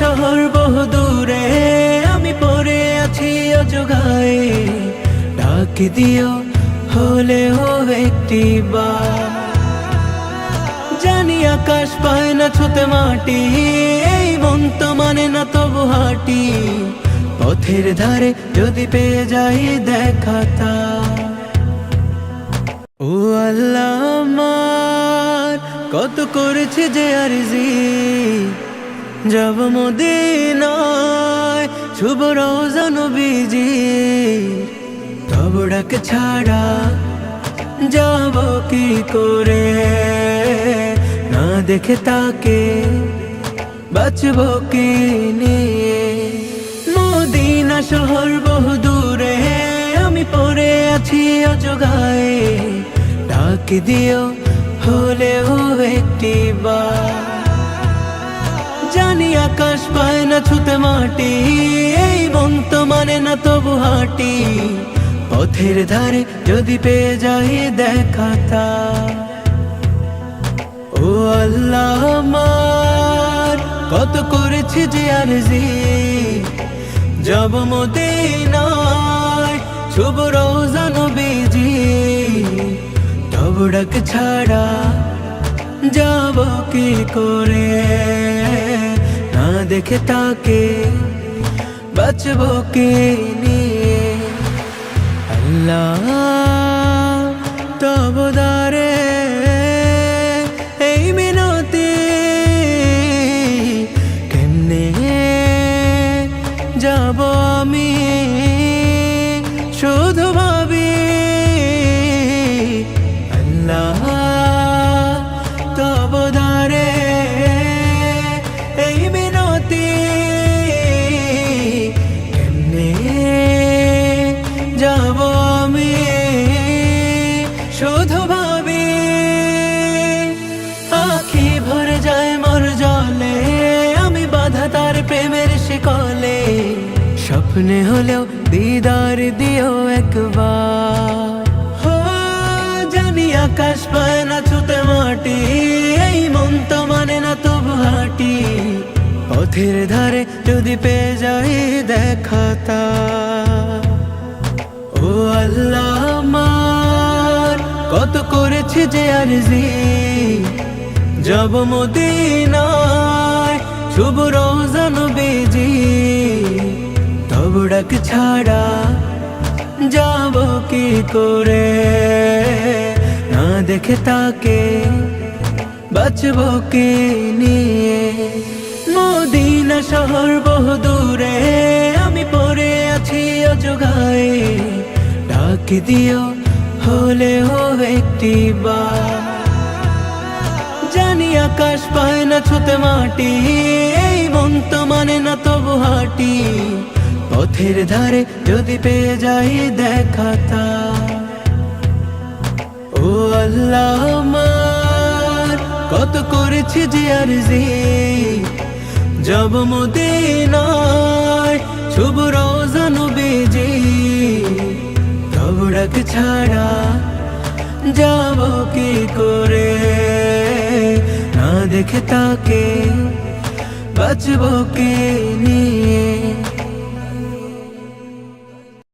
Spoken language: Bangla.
শহর বহু দূরে, আমি পড়ে আছি অজগায়ে। ডাক দিও হলেও একটি বা জানি আকাশ পায় না ছুতে মাটি, এই মন তো মানে না তবু হাঁটি। পথের ধারে যদি পেয়ে যাই দেখাতা ও আল্লাহ কত করেছে যে আরজি। যাব মদিনায় শুভ রোজা নবীজি। তব ডাক ছাড়া যাব কি করে? না দেখে তাকে বাঁচব কি নিয়ে? মদিনা শহর বহু দূরে, আমি পড়ে আছি অজগায়ে। ডাক দিও হলেও একটি বার আকাশ পায় না ছুতে মাটি, এই মন তো মানে না তবু হাঁটি। পথের ধারে যদি পেয়ে যাই দেখাতা ও আল্লাহ আমার, কত করেছি যে আরজি। যাব মদিনায়, শুভ রোজা নবীজি। তব ডাক ছাড়া যাব কি করে? দেখে তাকে বাঁচব কি নিয়ে আল্লাহ তব দারে এই মিনতি কেমনে যাব আমি শুধু ভাবি আখি ভরে যায় মোর জলে, আমি বাধা তার প্রেমের শিকলে। স্বপ্নে হলেও দিদার দিও একবার। জানি আকাশ পায় না ছুতে মাটি, এই মন তো মানে না তবু হাঁটি। পথের ধারে যদি পেয়ে যাই দেখাতা ও আল্লাহ কত করেছে যে আরজি? যাব মদিনায় শুভ রোজা নবীজি। তব ডাক ছাড়া যাব কি করে? না দেখে তাকে বাঁচব কে নিয়ে? মদিনা শহর বহু দূরে, আমি পড়ে আছি অজগায়ে। ডাক দিও হলেও একটি বার। জানি আকাশ পায় না ছুতে মাটি, এই মন তো মানে না তবু হাঁটি। পথের ধারে যদি পেয়ে যাই দেখাতা ও আল্লাহ আমার, কত করেছি যে আরজি। যাব মদিনায় শুভ ডাক ছাড়া যাব কি করে? না দেখে তাকে বাঁচব কে নিয়ে?